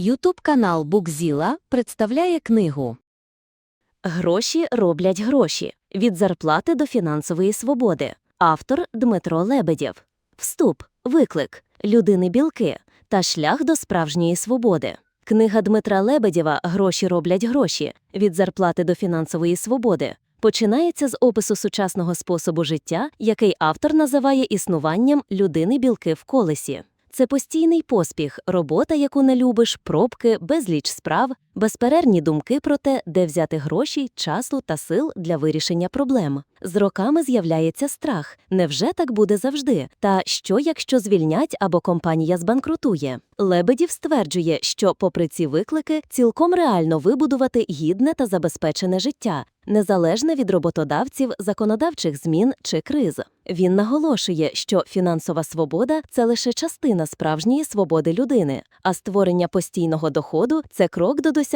Ютуб канал Букзіла представляє книгу Гроші роблять гроші. Від зарплати до фінансової свободи. Автор Дмитро Лебедєв. Вступ, виклик, людини білки та шлях до справжньої свободи. Книга Дмитра Лебедєва Гроші роблять гроші. Від зарплати до фінансової свободи. Починається з опису сучасного способу життя, який автор називає існуванням людини білки в колесі. Це постійний поспіх, робота, яку не любиш, пробки, безліч справ, безперервні думки про те, де взяти гроші, часу та сил для вирішення проблем. З роками з'являється страх. Невже так буде завжди? Та що, якщо звільнять або компанія збанкрутує? Лебедів стверджує, що, попри ці виклики, цілком реально вибудувати гідне та забезпечене життя, незалежне від роботодавців, законодавчих змін чи криз. Він наголошує, що фінансова свобода це лише частина справжньої свободи людини, а створення постійного доходу це крок до досягнення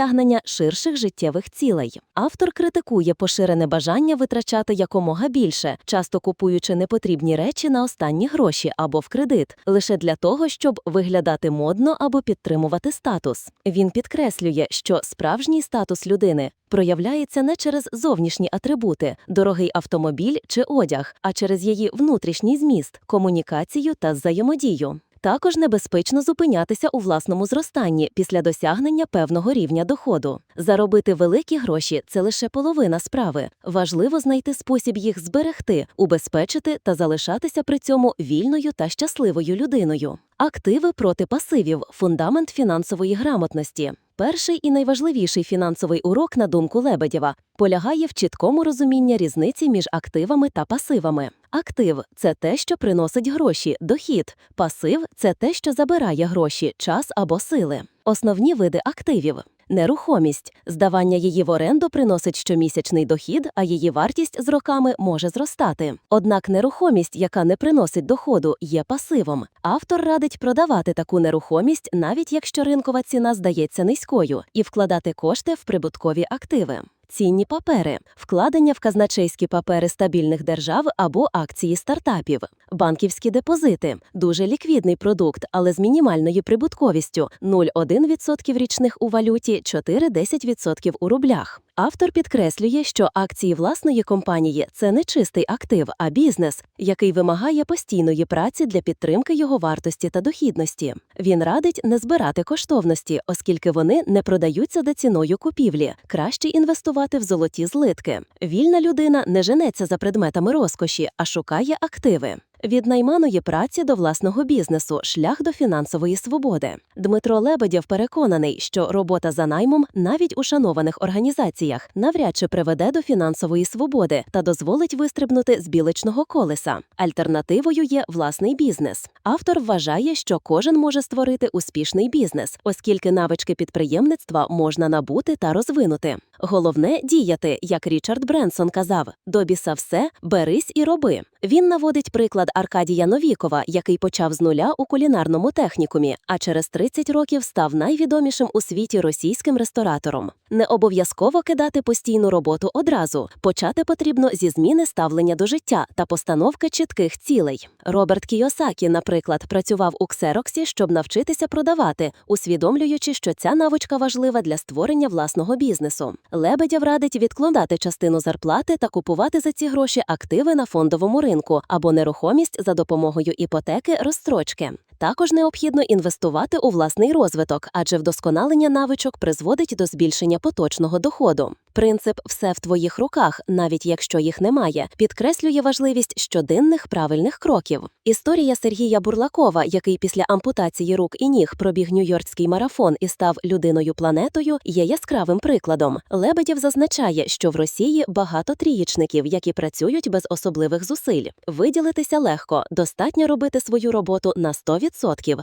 ширших життєвих цілей. Автор критикує поширене бажання витрачати якомога більше, часто купуючи непотрібні речі на останні гроші або в кредит, лише для того, щоб виглядати модно або підтримувати статус. Він підкреслює, що справжній статус людини проявляється не через зовнішні атрибути, дорогий автомобіль чи одяг, а через її внутрішній зміст, комунікацію та взаємодію. Також небезпечно зупинятися у власному зростанні після досягнення певного рівня доходу. Заробити великі гроші це лише половина справи. Важливо знайти спосіб їх зберегти, убезпечити та залишатися при цьому вільною та щасливою людиною. Активи проти пасивів фундамент фінансової грамотності. Перший і найважливіший фінансовий урок, на думку Лебедєва, полягає в чіткому розумінні різниці між активами та пасивами. Актив це те, що приносить гроші, дохід. Пасив це те, що забирає гроші, час або сили. Основні види активів. Нерухомість здавання її в оренду приносить щомісячний дохід, а її вартість з роками може зростати. Однак нерухомість, яка не приносить доходу, є пасивом. Автор радить продавати таку нерухомість, навіть якщо ринкова ціна здається низькою, і вкладати кошти в прибуткові активи. Цінні папери, вкладення в казначейські папери стабільних держав або акції стартапів, банківські депозити дуже ліквідний продукт, але з мінімальною прибутковістю 0,1% річних у валюті, 4-10% у рублях. Автор підкреслює, що акції власної компанії це не чистий актив, а бізнес, який вимагає постійної праці для підтримки його вартості та дохідності. Він радить не збирати коштовності, оскільки вони не продаються за ціною купівлі. Краще інвестувати в золоті злитки. Вільна людина не женеться за предметами розкоші, а шукає активи. Від найманої праці до власного бізнесу шлях до фінансової свободи. Дмитро Лебедєв переконаний, що робота за наймом навіть у шанованих організаціях навряд чи приведе до фінансової свободи та дозволить вистрибнути з біличного колеса. Альтернативою є власний бізнес. Автор вважає, що кожен може створити успішний бізнес, оскільки навички підприємництва можна набути та розвинути. Головне діяти, як Річард Бренсон казав: до біса все, берись і роби. Він наводить приклад Аркадія Новікова, який почав з нуля у кулінарному технікумі, а через 30 років став найвідомішим у світі російським ресторатором. Не обов'язково кидати постійну роботу одразу. Почати потрібно зі зміни ставлення до життя та постановки чітких цілей. Роберт Кійосакі, наприклад, працював у Ксероксі, щоб навчитися продавати, усвідомлюючи, що ця навичка важлива для створення власного бізнесу. Лебедєв радить відкладати частину зарплати та купувати за ці гроші активи на фондовому ринку або нерухомість за допомогою іпотеки розстрочки. Також необхідно інвестувати у власний розвиток, адже вдосконалення навичок призводить до збільшення поточного доходу. Принцип все в твоїх руках, навіть якщо їх немає, підкреслює важливість щоденних правильних кроків. Історія Сергія Бурлакова, який після ампутації рук і ніг пробіг нью-йоркський марафон і став людиною планетою, є яскравим прикладом. Лебедєв зазначає, що в Росії багато трієчників, які працюють без особливих зусиль. Виділитися легко, достатньо робити свою роботу на 100%,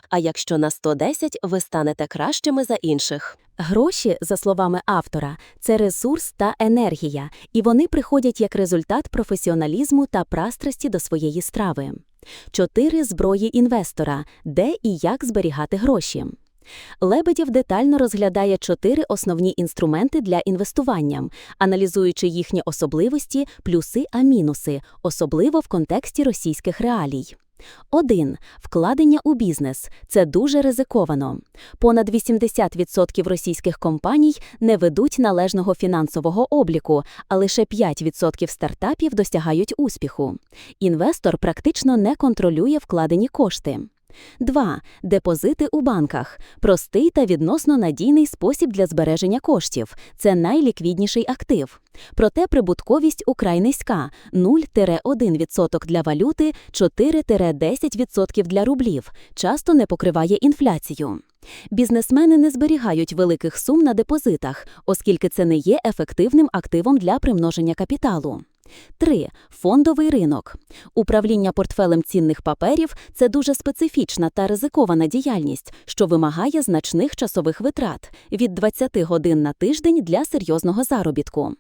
а якщо на 110, ви станете кращими за інших. Гроші, за словами автора, це ресурс та енергія, і вони приходять як результат професіоналізму та пристрасті до своєї страви. Чотири зброї інвестора, де і як зберігати гроші. Лебедєв детально розглядає чотири основні інструменти для інвестування, аналізуючи їхні особливості, плюси а мінуси, особливо в контексті російських реалій. 1. Вкладення у бізнес – це дуже ризиковано. Понад 80% російських компаній не ведуть належного фінансового обліку, а лише 5% стартапів досягають успіху. Інвестор практично не контролює вкладені кошти. 2. Депозити у банках – простий та відносно надійний спосіб для збереження коштів. Це найліквідніший актив. Проте прибутковість украй низька – 0-1% для валюти, 4-10% для рублів, часто не покриває інфляцію. Бізнесмени не зберігають великих сум на депозитах, оскільки це не є ефективним активом для примноження капіталу. 3. Фондовий ринок. Управління портфелем цінних паперів – це дуже специфічна та ризикована діяльність, що вимагає значних часових витрат – від 20 годин на тиждень для серйозного заробітку.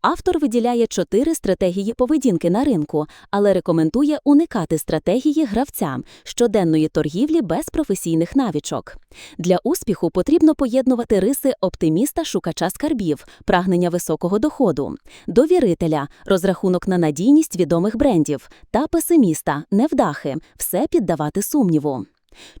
Автор виділяє чотири стратегії поведінки на ринку, але рекомендує уникати стратегії гравця щоденної торгівлі без професійних навичок. Для успіху потрібно поєднувати риси оптиміста-шукача скарбів, прагнення високого доходу, довірителя, розрахунок на надійність відомих брендів та песиміста, невдахи, все піддавати сумніву.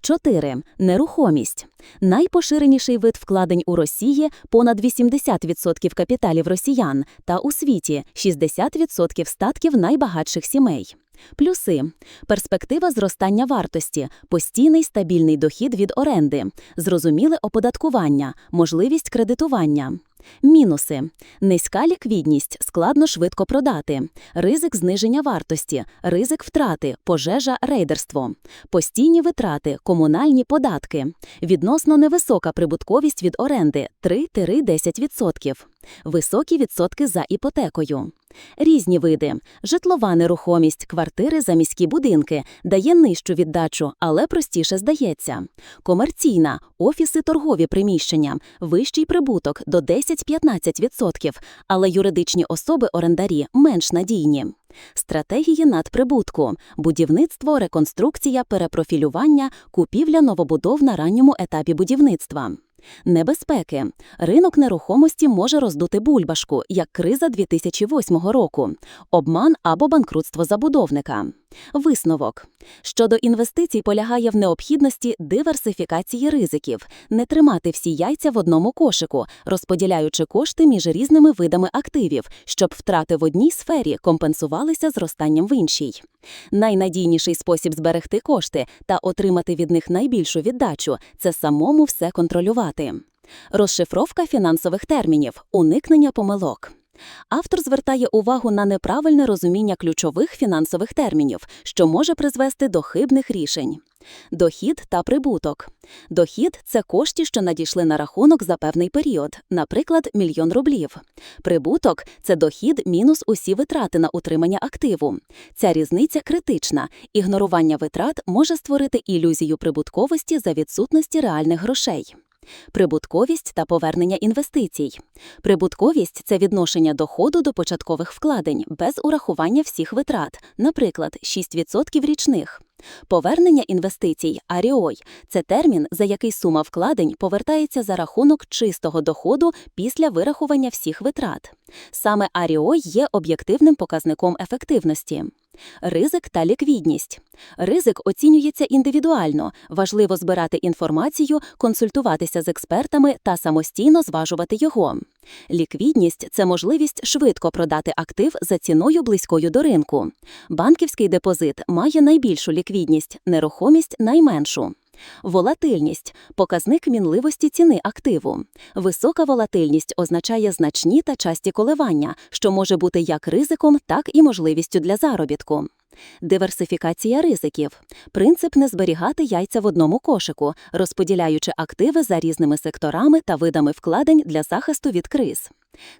4. Нерухомість. Найпоширеніший вид вкладень у Росії – понад 80% капіталів росіян, та у світі – 60% статків найбагатших сімей. Плюси. Перспектива зростання вартості, постійний стабільний дохід від оренди, зрозуміле оподаткування, можливість кредитування. Мінуси. Низька ліквідність, складно швидко продати, ризик зниження вартості, ризик втрати, пожежа, рейдерство, постійні витрати, комунальні податки, відносно невисока прибутковість від оренди 3-10%, високі відсотки за іпотекою. Різні види. Житлова нерухомість, квартири за міські будинки дає нижчу віддачу, але простіше здається. Комерційна, офіси, торгові приміщення, вищий прибуток до 10-15%, але юридичні особи-орендарі менш надійні. Стратегії надприбутку, будівництво, реконструкція, перепрофілювання, купівля новобудов на ранньому етапі будівництва. Небезпеки. Ринок нерухомості може роздути бульбашку, як криза 2008 року, обман або банкрутство забудовника. Висновок. Щодо інвестицій полягає в необхідності диверсифікації ризиків, не тримати всі яйця в одному кошику, розподіляючи кошти між різними видами активів, щоб втрати в одній сфері компенсувалися зростанням в іншій. Найнадійніший спосіб зберегти кошти та отримати від них найбільшу віддачу це самому все контролювати. Розшифровка фінансових термінів, уникнення помилок. Автор звертає увагу на неправильне розуміння ключових фінансових термінів, що може призвести до хибних рішень. Дохід та прибуток. Дохід це кошти, що надійшли на рахунок за певний період, наприклад, мільйон рублів. Прибуток це дохід мінус усі витрати на утримання активу. Ця різниця критична. Ігнорування витрат може створити ілюзію прибутковості за відсутності реальних грошей. Прибутковість та повернення інвестицій. Прибутковість це відношення доходу до початкових вкладень без урахування всіх витрат, наприклад, 6% річних. Повернення інвестицій аріой це термін, за який сума вкладень повертається за рахунок чистого доходу після вирахування всіх витрат. Саме аріой є об'єктивним показником ефективності. Ризик та ліквідність. Ризик оцінюється індивідуально. Важливо збирати інформацію, консультуватися з експертами та самостійно зважувати його. Ліквідність це можливість швидко продати актив за ціною близькою до ринку. Банківський депозит має найбільшу ліквідність, нерухомість найменшу. Волатильність показник мінливості ціни активу. Висока волатильність означає значні та часті коливання, що може бути як ризиком, так і можливістю для заробітку. Диверсифікація ризиків принцип не зберігати яйця в одному кошику, розподіляючи активи за різними секторами та видами вкладень для захисту від криз.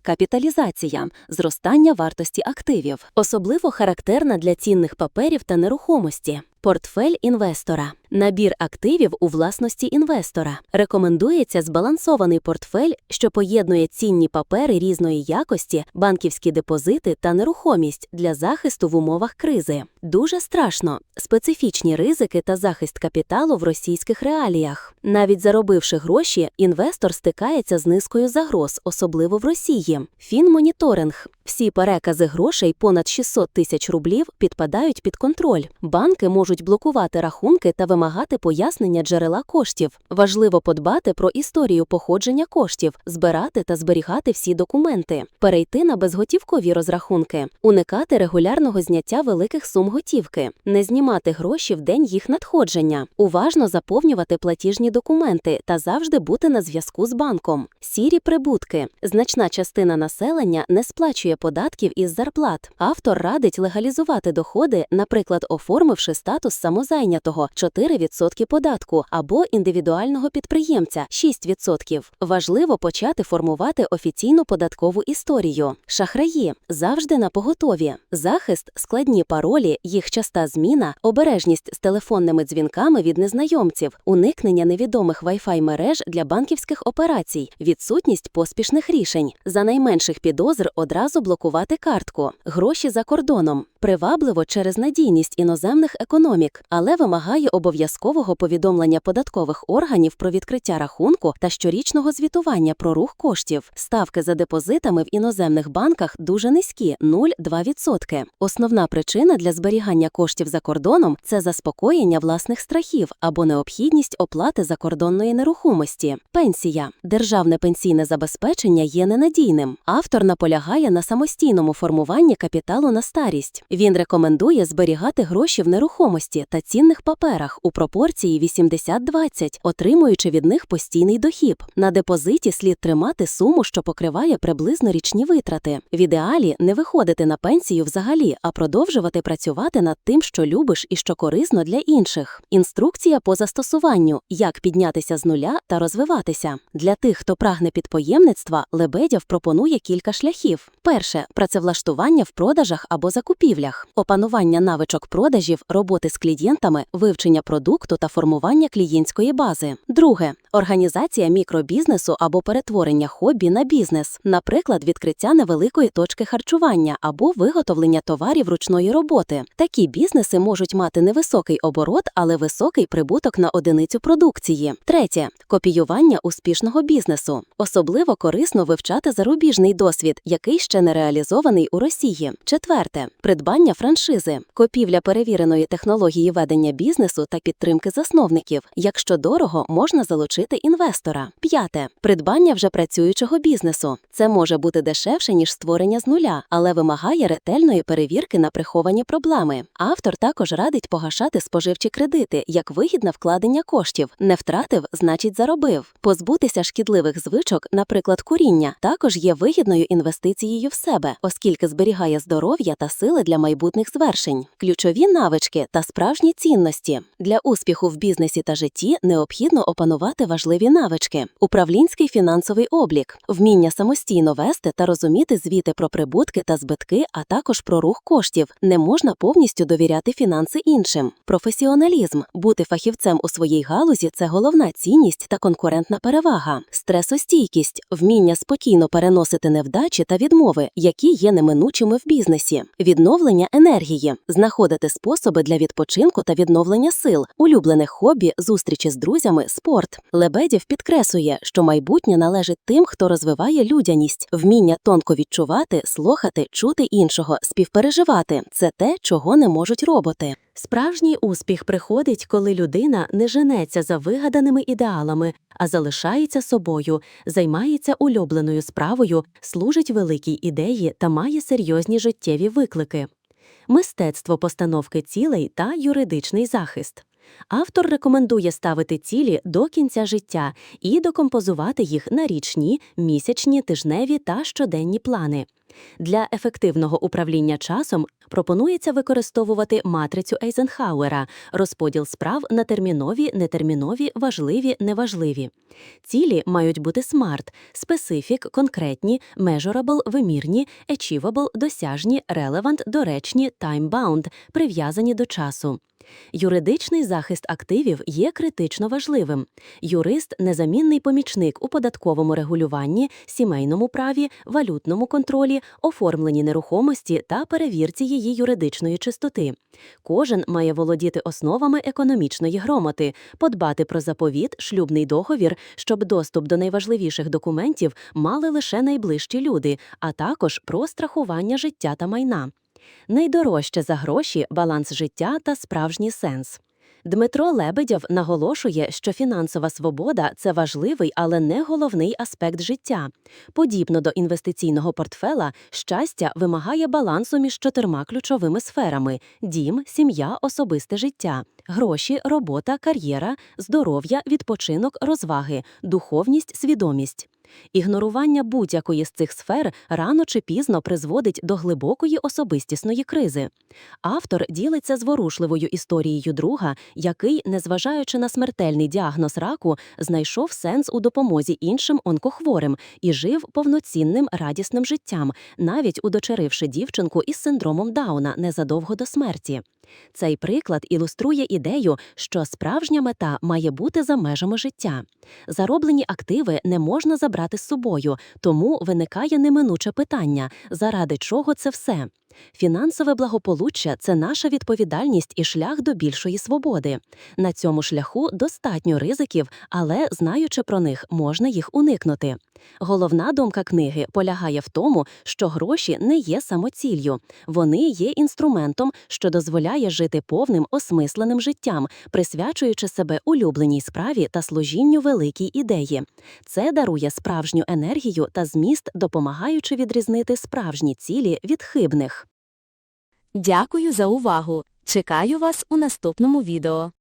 Капіталізація зростання вартості активів, особливо характерна для цінних паперів та нерухомості. Портфель інвестора. Набір активів у власності інвестора. Рекомендується збалансований портфель, що поєднує цінні папери різної якості, банківські депозити та нерухомість для захисту в умовах кризи. Дуже страшно специфічні ризики та захист капіталу в російських реаліях. Навіть заробивши гроші, інвестор стикається з низкою загроз, особливо в Росії. Фінмоніторинг Всі перекази грошей понад 600 тисяч рублів підпадають під контроль. Банки можуть блокувати рахунки та вимагати пояснення джерела коштів. Важливо подбати про історію походження коштів, збирати та зберігати всі документи, перейти на безготівкові розрахунки, уникати регулярного зняття великих сум готівки, не знімати гроші в день їх надходження, уважно заповнювати платіжні документи та завжди бути на зв'язку з банком. Сірі прибутки. Значна частина населення не сплачує податків із зарплат. Автор радить легалізувати доходи, наприклад, оформивши статус самозайнятого 4% податку або індивідуального підприємця 6%. Важливо почати формувати офіційну податкову історію. Шахраї завжди на поготові. Захист, складні паролі, їх часта зміна, обережність з телефонними дзвінками від незнайомців, уникнення невідомих Wi-Fi мереж для банківських операцій, відсутність поспішних рішень. За найменших підозр одразу блокувати картку, гроші за кордоном. Привабливо через надійність іноземних економік, але вимагає обов'язкового повідомлення податкових органів про відкриття рахунку та щорічного звітування про рух коштів. Ставки за депозитами в іноземних банках дуже низькі 0,2%. Основна причина для зберігання коштів за кордоном це заспокоєння власних страхів або необхідність оплати закордонної нерухомості. Пенсія державне пенсійне забезпечення є ненадійним. Автор наполягає на самостійному формуванні капіталу на старість. Він рекомендує зберігати гроші в нерухомості та цінних паперах у пропорції 80-20, отримуючи від них постійний дохід. На депозиті слід тримати суму, що покриває приблизно річні витрати. В ідеалі не виходити на пенсію взагалі, а продовжувати працювати над тим, що любиш і що корисно для інших. Інструкція по застосуванню, як піднятися з нуля та розвиватися. Для тих, хто прагне підприємництва, Лебедєв пропонує кілька шляхів. Перше працевлаштування в продажах або закупівлях, опанування навичок продажів, роботи з клієнтами, вивчення продукту та формування клієнтської бази. Друге організація мікробізнесу або перетворення хобі на бізнес, наприклад, відкриття невеликої точки харчування або виготовлення товарів ручної роботи. Такі бізнеси можуть мати невисокий оборот, але високий прибуток на одиницю продукції. Третє копіювання успішного бізнесу. Особливо корисно вивчати зарубіжний досвід, який ще не реалізований у Росії. Четверте придбання франшизи, копівля перевіреної технології ведення бізнесу та підтримки засновників. Якщо дорого, можна залучити інвестора. П'яте придбання вже працюючого бізнесу. Це може бути дешевше ніж створення з нуля, але вимагає ретельної перевірки на приховані проблеми. Автор також радить погашати споживчі кредити як вигідне вкладення коштів. Не втратив, значить заробив. Позбутися шкідливих звичок, наприклад, куріння, також є вигідною інвестицією в себе, оскільки зберігає здоров'я та сили для майбутніх звершень, ключові навички та справжні цінності. Для успіху в бізнесі та житті необхідно опанувати важливі навички: управлінський фінансовий облік, вміння самостійно вести та розуміти звіти про прибутки та збитки, а також про рух коштів. Не можна повністю довіряти фінанси іншим. Професіоналізм бути фахівцем у своїй галузі це головна цінність та конкурентна перевага. Стресостійкість вміння спокійно переносити невдачі та відмови, які є неминучими в бізнесі, відновлення енергії, знаходити способи для відпочинку та відновлення сил, улюблене хобі, зустрічі з друзями, спорт. Лебедєв підкреслює, що майбутнє належить тим, хто розвиває людяність, вміння тонко відчувати, слухати, чути іншого, співпереживати це те, чого не можуть роботи. Справжній успіх приходить, коли людина не женеться за вигаданими ідеалами, а залишається собою, займається улюбленою справою, служить великій ідеї та має серйозні життєві виклики. Мистецтво постановки цілей та юридичний захист. Автор рекомендує ставити цілі до кінця життя і докомпозувати їх на річні, місячні, тижневі та щоденні плани. Для ефективного управління часом пропонується використовувати матрицю Ейзенхауера, розподіл справ на термінові, нетермінові, важливі, неважливі. Цілі мають бути смарт, специфік, конкретні, measurable, вимірні, achievable, досяжні, relevant, доречні, time-bound, прив'язані до часу. Юридичний захист активів є критично важливим. Юрист – незамінний помічник у податковому регулюванні, сімейному праві, валютному контролі, оформленні нерухомості та перевірці її юридичної чистоти. Кожен має володіти основами економічної грамоти, подбати про заповіт, шлюбний договір, щоб доступ до найважливіших документів мали лише найближчі люди, а також про страхування життя та майна. Найдорожче за гроші баланс життя та справжній сенс. Дмитро Лебедєв наголошує, що фінансова свобода це важливий, але не головний аспект життя. Подібно до інвестиційного портфела, щастя вимагає балансу між чотирма ключовими сферами: дім, сім'я, особисте життя, гроші, робота, кар'єра, здоров'я, відпочинок, розваги, духовність, свідомість. Ігнорування будь-якої з цих сфер рано чи пізно призводить до глибокої особистісної кризи. Автор ділиться зворушливою історією друга, який, незважаючи на смертельний діагноз раку, знайшов сенс у допомозі іншим онкохворим і жив повноцінним радісним життям, навіть удочеривши дівчинку із синдромом Дауна незадовго до смерті. Цей приклад ілюструє ідею, що справжня мета має бути за межами життя. Зароблені активи не можна забрати з собою, тому виникає неминуче питання, заради чого це все. Фінансове благополуччя це наша відповідальність і шлях до більшої свободи. На цьому шляху достатньо ризиків, але знаючи про них, можна їх уникнути. Головна думка книги полягає в тому, що гроші не є самоціллю. Вони є інструментом, що дозволяє жити повним осмисленим життям, присвячуючи себе улюбленій справі та служінню великій ідеї. Це дарує справжню енергію та зміст, допомагаючи відрізнити справжні цілі від хибних. Дякую за увагу. Чекаю вас у наступному відео.